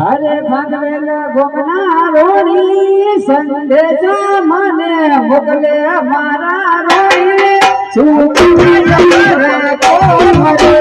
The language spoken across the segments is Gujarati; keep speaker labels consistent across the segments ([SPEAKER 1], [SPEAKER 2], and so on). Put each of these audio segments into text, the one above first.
[SPEAKER 1] અરે ભગવેલ ગોપના રોણી. સંદેશા મને મોકલે મારા રોણી શું મારે કોમરે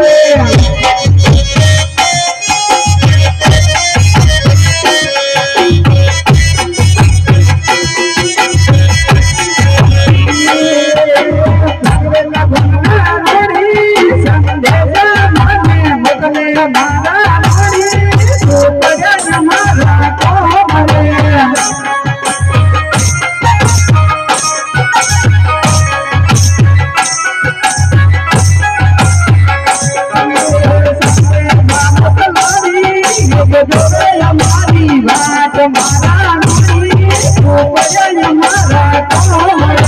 [SPEAKER 1] વાત મારા મારા કોમરે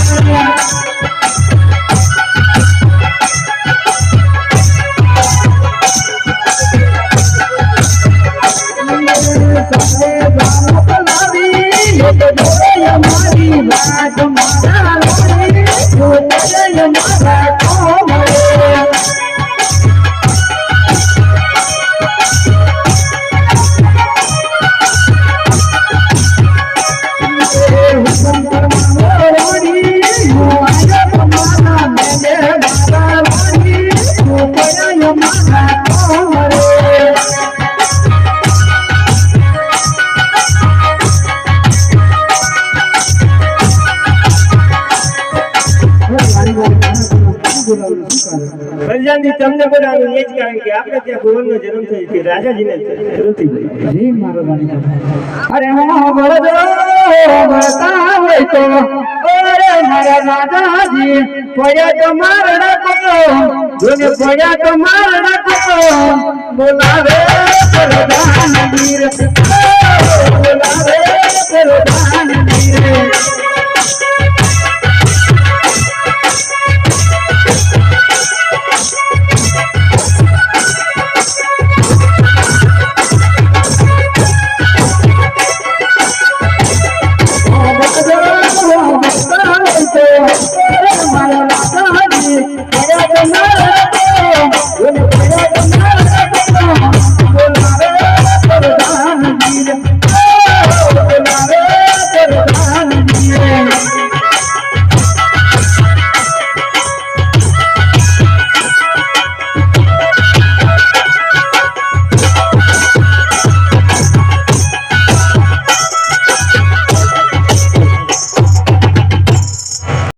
[SPEAKER 2] પ્રજાની તમને બોલાવ્યું એ જ કારણ કે આપણે ત્યાં ગોવર્ધનનો જન્મ થયો છે રાજાજીને જરૂર
[SPEAKER 1] જી મારો અરે હું તો ઓરે મારા રાજાજી પડ્યા તો મારડા કતો જોને પડ્યા તો મારડા કતો બોલાવે પ્રધાન વીર.